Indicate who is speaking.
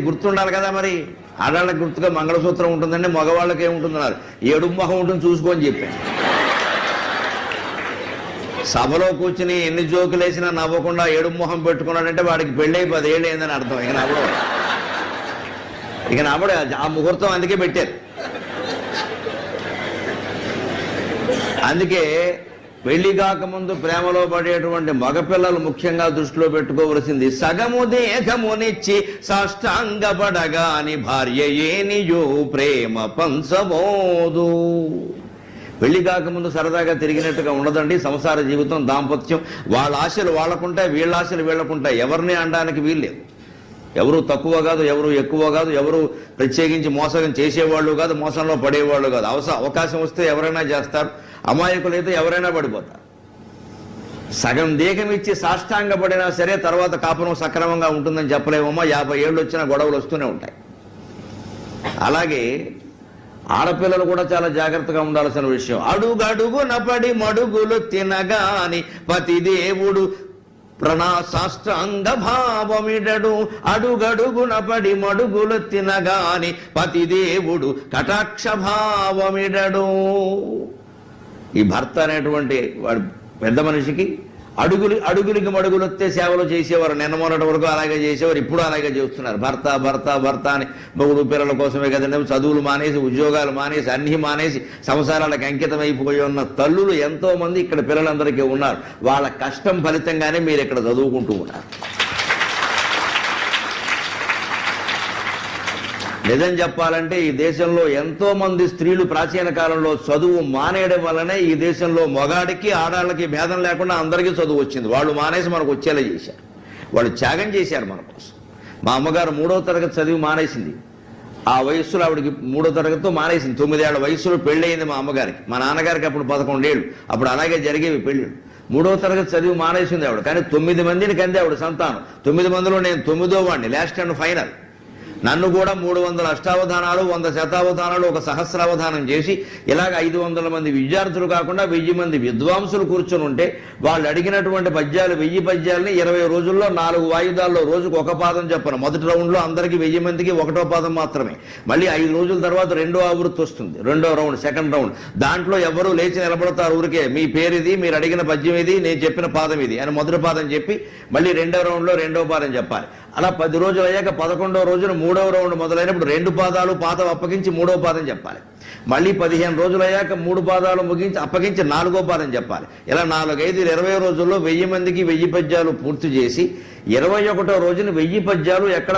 Speaker 1: గుర్తుండాలి కదా మరి. ఆడవాళ్ళకి గుర్తుగా మంగళసూత్రం ఉంటుందండి మగవాళ్ళకి ఏముంటుందన్నారు. ఏడు మొహం ఉంటుంది చూసుకొని చెప్పాను సభలో కూర్చుని ఎన్ని జోకులు వేసినా నవ్వకుండా ఏడు మొహం పెట్టుకున్నాడంటే వాడికి పెళ్ళై పదేళ్ళు ఏందని అర్థం. ఇక నవ్వడం. ఇక నవ్వడు. ఆ ముహూర్తం అందుకే పెట్టారు. అందుకే పెళ్ళి కాకముందు ప్రేమలో పడేటువంటి మగపిల్లలు ముఖ్యంగా దృష్టిలో పెట్టుకోవలసింది సగము దేహమునిచ్చి సాష్టాంగపడగాని భార్య ఏనియో ప్రేమ పంచబోదు. పెళ్ళి కాకముందు సరదాగా తిరిగినట్టుగా ఉండదండి. సంసార జీవితం దాంపత్యం వాళ్ళ ఆశలు వాళ్ళకుంటాయి వీళ్ళ ఆశలు వీళ్ళకుంటాయి. ఎవరిని అనడానికి వీల్లేదు. ఎవరు తక్కువ కాదు ఎవరు ఎక్కువ కాదు ఎవరు ప్రత్యేకించి మోసం చేసేవాళ్ళు కాదు మోసంలో పడేవాళ్ళు కాదు. అవస అవకాశం వస్తే ఎవరైనా చేస్తారు. అమాయకులైతే ఎవరైనా పడిపోతారు. సగం దేహం ఇచ్చి సాష్టాంగ పడినా సరే తర్వాత కాపురం సక్రమంగా ఉంటుందని చెప్పలేమమ్మా. యాభై ఏళ్ళు వచ్చినా గొడవలు వస్తూనే ఉంటాయి. అలాగే ఆడపిల్లలు కూడా చాలా జాగ్రత్తగా ఉండాల్సిన విషయం. అడుగడుగు నపడి మడుగులు తినగాని పతిదేవుడు ప్రణాశాస్త్రాంగ భావమిడడు. అడుగడుగున పడి మడుగులు తినగాని పతిదేవుడు కటాక్ష భావమిడడు. ఈ భర్త అనేటువంటి వాడు పెద్ద మనిషికి అడుగులు అడుగులకి మడుగులు వస్తే సేవలు చేసేవారు. నిన్న మొన్నటి వరకు అలాగే చేసేవారు. ఇప్పుడు అలాగే చేస్తున్నారు. భర్త భర్త భర్త అని మొగుడు పిల్లల కోసమే కదండి. చదువులు మానేసి ఉద్యోగాలు మానేసి అన్ని మానేసి సంవత్సరాలకు అంకితం అయిపోయి ఉన్న తల్లులు ఎంతోమంది ఇక్కడ పిల్లలందరికీ ఉన్నారు. వాళ్ళ కష్టం ఫలితంగానే మీరు ఇక్కడ చదువుకుంటూ ఉన్నారు. నిజం చెప్పాలంటే ఈ దేశంలో ఎంతో మంది స్త్రీలు ప్రాచీన కాలంలో చదువు మానేయడం వల్లనే ఈ దేశంలో మగాడికి ఆడాళ్ళకి భేదం లేకుండా అందరికీ చదువు వచ్చింది. వాళ్ళు మానేసి మనకు వచ్చేలా చేశారు. వాళ్ళు త్యాగం చేశారు మన కోసం. మా అమ్మగారు మూడో తరగతి చదివి మానేసింది. ఆ వయస్సులో ఆవిడకి మూడో తరగతితో మానేసింది. తొమ్మిదేళ్ళ వయసులో పెళ్ళయింది మా అమ్మగారికి. మా నాన్నగారికి అప్పుడు పదకొండేళ్ళు. అప్పుడు అలాగే జరిగేవి పెళ్ళిళ్ళు. మూడో తరగతి చదివి మానేసింది ఆవిడ. కానీ తొమ్మిది మందిని కంది ఆవిడ సంతానం. తొమ్మిది మందిలో నేను తొమ్మిదో వాడిని. Last and final. నన్ను కూడా మూడు వందల అష్టావధానాలు వంద శతావధానాలు ఒక సహస్రావధానం చేసి ఇలాగ ఐదు వందల మంది విద్యార్థులు కాకుండా వెయ్యి మంది విద్వాంసులు కూర్చొని ఉంటే వాళ్ళు అడిగినటువంటి పద్యాలు వెయ్యి పద్యాలని ఇరవై రోజుల్లో నాలుగు వాయిదాల్లో రోజుకు ఒక పాదం చెప్పను. మొదటి రౌండ్లో అందరికీ వెయ్యి మందికి ఒకటో పాదం మాత్రమే. మళ్ళీ ఐదు రోజుల తర్వాత రెండో ఆవృత్తి వస్తుంది. రెండో రౌండ్ సెకండ్ రౌండ్. దాంట్లో ఎవరు లేచి నిలబడతారు ఊరికే మీ పేరు ఇది మీరు అడిగిన పద్యం ఇది నేను చెప్పిన పాదం ఇది అని మొదటి పాదం చెప్పి మళ్ళీ రెండో రౌండ్లో రెండో పాదం చెప్పాలి. అలా పది రోజులు అయ్యాక పదకొండో రోజున మూడవ రౌండ్ మొదలైనప్పుడు రెండు పాదాలు పాదం అప్పగించి మూడవ పాదం చెప్పాలి. మళ్ళీ పదిహేను రోజులు అయ్యాక మూడు పాదాలు ముగించి అప్పగించి నాలుగో పాదం చెప్పాలి. ఇలా నాలుగైదు ఇరవై రోజుల్లో వెయ్యి మందికి వెయ్యి పద్యాలు పూర్తి చేసి ఇరవై ఒకటో రోజున వెయ్యి పద్యాలు ఎక్కడ